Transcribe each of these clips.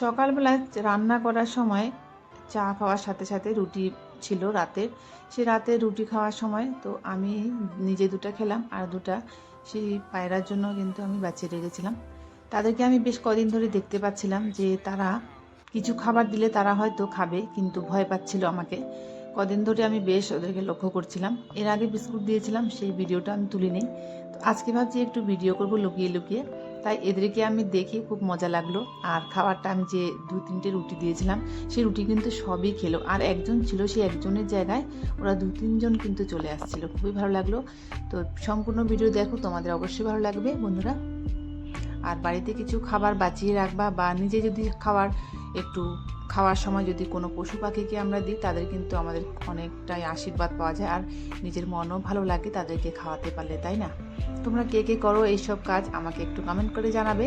সকালবেলা রান্না করার সময় চা খাওয়ার সাথে সাথে রুটি ছিল রাতের। সে রাতে রুটি খাওয়ার সময় তো আমি নিজে দুটো খেলাম আর দুটা সেই পায়রার জন্য কিন্তু আমি বাঁচিয়ে রেখেছিলাম। তাদেরকে আমি বেশ কদিন ধরে দেখতে পাচ্ছিলাম যে তারা কিছু খাবার দিলে তারা হয়তো খাবে কিন্তু ভয় পাচ্ছিল আমাকে। কদিন ধরে আমি বেশ ওদেরকে লক্ষ্য করছিলাম। এর আগে বিস্কুট দিয়েছিলাম, সেই ভিডিওটা আমি তুলি নেই তো আজকে ভাবছি একটু ভিডিও করব লুকিয়ে লুকিয়ে। তাই এদেরকে আমি দেখে খুব মজা লাগল। আর খাবারটা আমি যে দু তিনটে রুটি দিয়েছিলাম সেই রুটি কিন্তু সবই খেলো। আর একজন ছিল সেই একজনের জায়গায়, ওরা দু তিনজন কিন্তু চলে আসছিল। খুবই ভালো লাগল। তো সম্পূর্ণ ভিডিও দেখো, তোমাদের অবশ্যই ভালো লাগবে বন্ধুরা। আর বাড়িতে কিছু খাবার বাঁচিয়ে রাখবা বা নিজে যদি খাবার, একটু খাওয়ার সময় যদি কোনো পশু পাখিকে আমরা দিই, তাদের কিন্তু আমাদের অনেকটাই আশীর্বাদ পাওয়া যায়। আর নিজের মনও ভালো লাগে তাদেরকে খাওয়াতে পারলে, তাই না? তোমরা কে কে করো এইসব কাজ আমাকে একটু কমেন্ট করে জানাবে।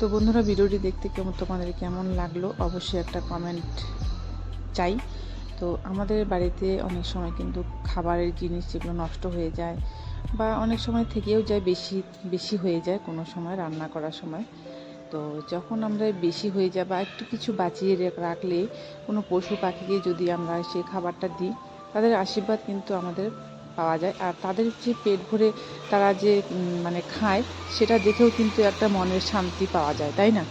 তো বন্ধুরা, ভিডিওটি দেখতে কেমন, তোমাদের কেমন লাগল? অবশ্যই একটা কমেন্ট চাই। তো আমাদের বাড়িতে অনেক সময় কিন্তু খাবারের জিনিস যেগুলো নষ্ট হয়ে যায় বা অনেক সময় থেকেও যায় বেশি বেশি হয়ে যায় কোনো সময় রান্না করার সময়। তো যখন আমরা বেশি হয়ে যায় বা একটু কিছু বাঁচিয়ে রাখলে কোনো পশু পাখিকে যদি আমরা সেই খাবারটা দিই, তাদের আশীর্বাদ কিন্তু আমাদের পাওয়া যায়। আর তাদের যে পেট ভরে তারা যে মানে খায়, সেটা দেখেও কিন্তু একটা মনের শান্তি পাওয়া যায়, তাই না?